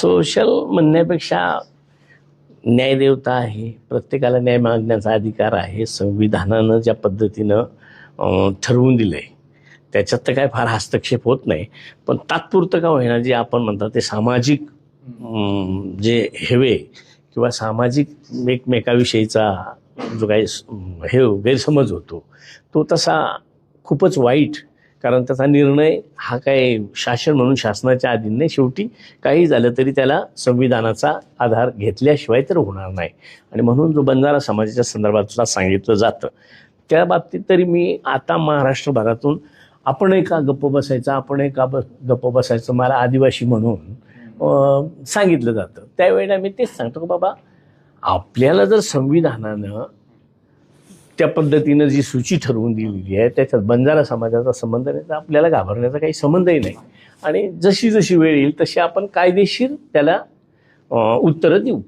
Social म्हणण्यापेक्षा न्यायदेवता आहे प्रत्येकाला न्याय मागण्याचा अधिकार आहे संविधानानं ज्या पद्धतीनं ठरवून दिलं आहे त्याच्यात तर काय फार हस्तक्षेप होत नाही. पण तात्पुरतं का होईना जे आपण म्हणतात ते सामाजिक जे हेवे किंवा सामाजिक एकमेकाविषयीचा जो काही हे गैरसमज होतो तो तसा खूपच वाईट कारण त्याचा निर्णय हा काय शासन म्हणून शासनाच्या अधीन नाही. शेवटी काही झालं तरी त्याला संविधानाचा आधार घेतल्याशिवाय तर होणार नाही. आणि म्हणून जो बंजारा समाजाच्या संदर्भातला सांगितलं जातं त्या बाबतीत तरी मी आता महाराष्ट्रभरातून आपणही का गप्प बसायचं आपणही का ब गप्प बसायचं मला आदिवासी म्हणून सांगितलं जातं. त्यावेळेला मी तेच सांगतो की बाबा आपल्याला जर संविधानानं त्या पद्धतीनं जी सूची ठरवून दिलेली आहे त्याच्यात बंजारा समाजाचा संबंध नाही तर आपल्याला घाबरण्याचा काही संबंधही नाही. आणि जशी जशी वेळ येईल तशी आपण कायदेशीर त्याला उत्तरं देऊ.